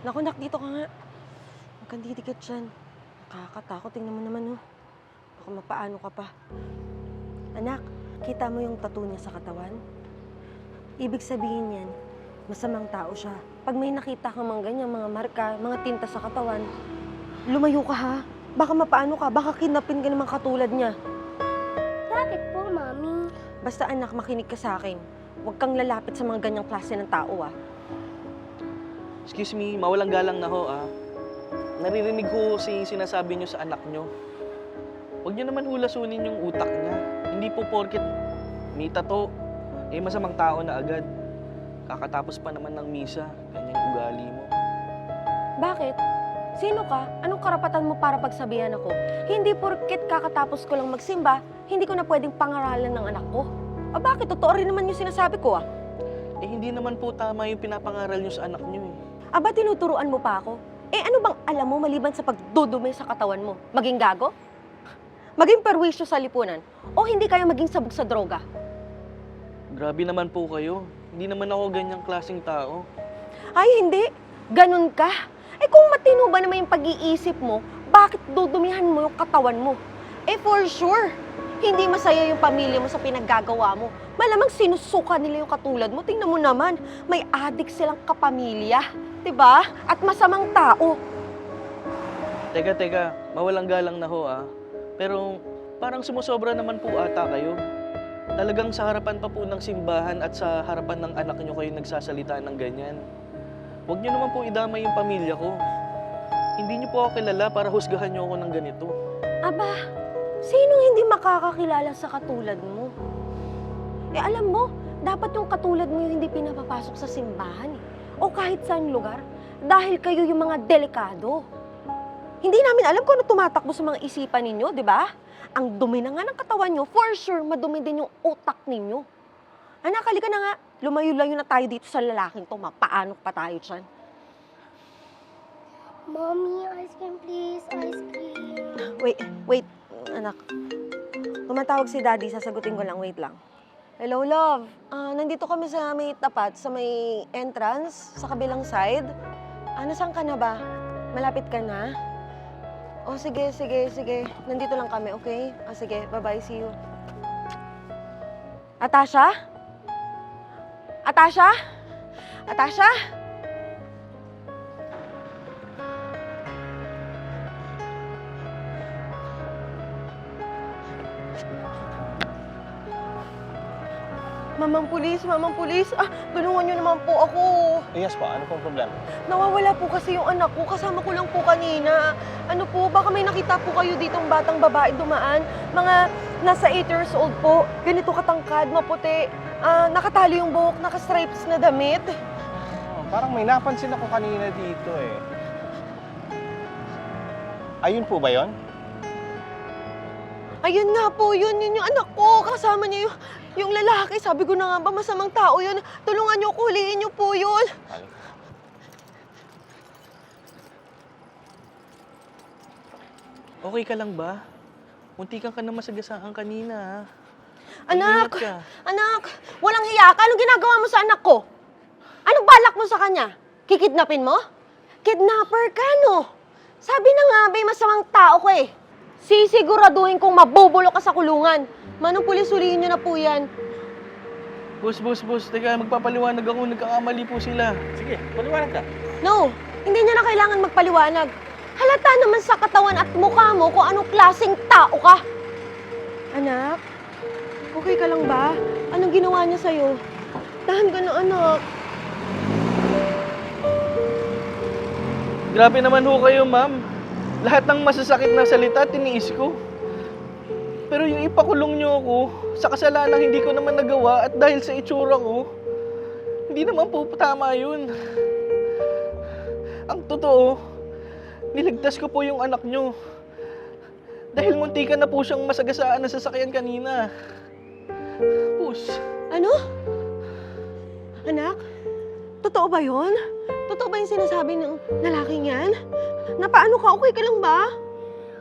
Naku, nak, dito ka nga. Huwag kang didikit dyan. Nakakatakot. Tingnan mo naman, oh. Baka mapaano ka pa. Anak, kita mo yung tattoo niya sa katawan? Ibig sabihin yan, masamang tao siya. Pag may nakita kang mga ganyan, mga marka, mga tinta sa katawan, lumayo ka ha. Baka mapaano ka, baka kinapin ka naman katulad niya. Bakit po, Mami? Basta anak, makinig ka sa akin. Huwag kang lalapit sa mga ganyang klase ng tao ah. Excuse me, mawalang galang na ho ah. Naririnig ko si sinasabi niyo sa anak niyo. Huwag niyo naman hulasunin yung utak niya. Hindi po porket may tato, eh masamang tao na agad. Kakatapos pa naman ng misa, ganyan yung ugali mo. Bakit? Sino ka? Anong karapatan mo para pagsabihan ako? Hindi porket kakatapos ko lang magsimba, hindi ko na pwedeng pangaralan ng anak ko. O bakit? Totoo rin naman yung sinasabi ko ah. Eh hindi naman po tama yung pinapangaral niyo sa anak niyo eh. Aba, tinuturuan mo pa ako? Eh ano bang alam mo maliban sa pagdudumi sa katawan mo? Maging gago? Maging perwisyo sa lipunan? O hindi kaya maging sabog sa droga? Grabe naman po kayo. Hindi naman ako ganyang klaseng tao. Ay, hindi. Ganun ka. Eh kung matino ba naman yung pag-iisip mo, bakit dudumihan mo yung katawan mo? Eh for sure, hindi masaya yung pamilya mo sa pinaggagawa mo. Malamang sinusuka nila yung katulad mo. Tingnan mo naman, may adik silang kapamilya. 'Di ba? At masamang tao. Teka, teka, mawalang galang na ho ah. Pero parang sumusobra naman po ata kayo. Talagang sa harapan pa po ng simbahan at sa harapan ng anak niyo kayo nagsasalita ng ganyan. Huwag niyo naman po idamay yung pamilya ko. Hindi niyo po ako kilala para husgahan niyo ako ng ganito. Aba, sinong hindi makakakilala sa katulad mo? Eh alam mo, dapat yung katulad mo yung hindi pinapapasok sa simbahan eh. O kahit saan lugar. Dahil kayo yung mga delikado. Hindi namin alam kung ano tumatakbo sa mga isipan ninyo, di ba? Ang dumi na nga ng katawan nyo, for sure, madumi din yung utak ninyo. Anak, halika na nga. Lumayo-layo na tayo dito sa lalaking to. Mapaano pa tayo dyan? Mommy, ice cream please, ice cream. Wait, wait, anak. Tumatawag si daddy, sasagutin ko lang, wait lang. Hello, love. Ah, nandito kami sa may tapat, sa may entrance, sa kabilang side. Ah, nasaan ka na ba? Malapit ka na? Oh, sige, sige, sige. Nandito lang kami, okay? Ah, sige, bye-bye, see you. Atasha? Atasha? Atasha? Mamang pulis, mamang pulis. Ah, tulungan niyo naman po ako. Yes po, ano pong problema? Nawawala po kasi yung anak ko. Kasama ko lang po kanina. Ano po, baka may nakita po kayo ditong batang babae dumaan. Mga nasa 8 years old po. Ganito katangkad, maputi. Ah, nakatali yung buhok, naka-stripes na damit. Oh, parang may napansin ako kanina dito eh. Ayun po ba yon? Ayun nga po, yun, yun yung anak ko. Kasama niya yung, yung lalaki. Sabi ko na nga ba, masamang tao yun. Tulungan niyo ko, huliin niyo po yun. Okay ka lang ba? Muntikan ka na masagasaan kanina ha. Anak! Ka. Anak! Walang hiya ka! Anong ginagawa mo sa anak ko? Anong balak mo sa kanya? Kikidnapin mo? Kidnapper ka, no? Sabi na nga, may masamang tao ko eh. Sisiguraduhin kong mabubulo ka sa kulungan. Manong pulis, hulihin niyo na po yan. Boss, boss, boss. Teka, magpapaliwanag ako. Nagkakamali po sila. Sige, paliwanag ka. No, hindi niya na kailangan magpaliwanag. Halata naman sa katawan at mukha mo kung anong klaseng tao ka. Anak, okay ka lang ba? Anong ginawa niya sa'yo? Tahan ka na, anak. Grabe naman ho kayo, ma'am. Lahat ng masasakit na salita, tiniis ko. Pero yung ipakulong niyo ako, sa kasalanang hindi ko naman nagawa at dahil sa itsura ko, hindi naman po tama yun. Ang totoo, niligtas ko po yung anak niyo. Dahil muntikan na po siyang masagasaan na sasakyan kanina. Pus, Ano? Anak? Totoo ba yun? Totoo ba yung sinasabi ng lalaking yan? Napaano ka? Okay ka lang ba?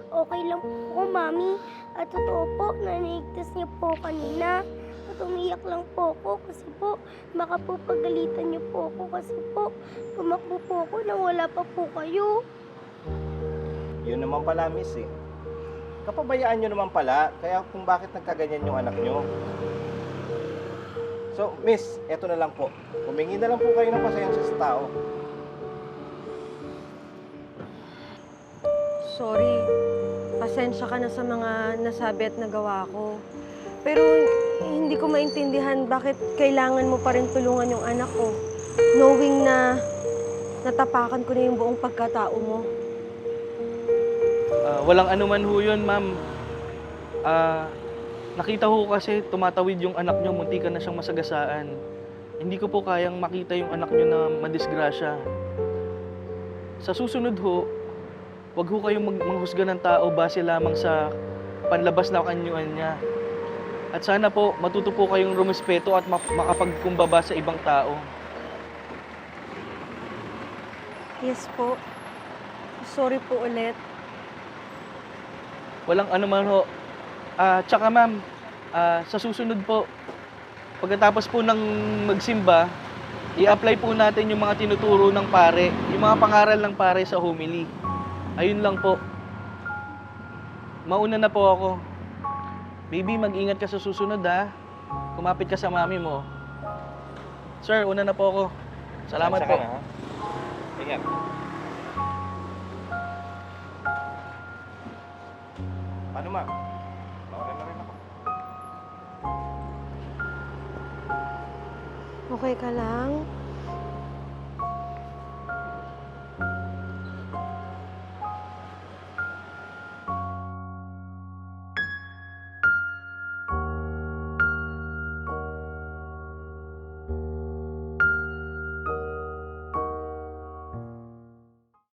Okay lang po, Mami. At totoo po, nanigtas niyo po kanina. At umiyak lang po ako kasi po baka po pagalitan niyo po ako kasi po tumakbo po ako nang wala pa po kayo. Yun naman pala, miss eh. Kapabayaan nyo naman pala, kaya kung bakit nagkaganyan yung anak nyo. So, miss, eto na lang po. Humingi na lang po kayo ng pasensya sa tao. Sorry. Pasensya ka na sa mga nasabi at nagawa ko. Pero hindi ko maintindihan bakit kailangan mo pa rin tulungan yung anak ko. Knowing na natapakan ko na yung buong pagkatao mo. Ah, walang anuman ho yun, ma'am. Ah, nakita ko kasi tumatawid yung anak nyo, munti ka na siyang masagasaan. Hindi ko po kayang makita yung anak nyo na madisgrasya. Sa susunod ho, wag ho kayong mag- manghusga ng tao base lamang sa panlabas na kanyuan niya. At sana po, matuto po kayong rumispeto at mak- makapagkumbaba sa ibang tao. Yes po. Sorry po ulit. Walang anuman ho. Ah, tsaka ma'am, ah, sa susunod po, pagkatapos po ng magsimba, i-apply po natin yung mga tinuturo ng pare, yung mga pangaral ng pare sa homily. Ayun lang po. Mauna na po ako. Baby, mag-ingat ka sa susunod ha. Kumapit ka sa mami mo. Sir, una na po ako. Salamat po. na, ha? Ingat. Paano, ma'am? Mauna na rin ako. Okay ka lang?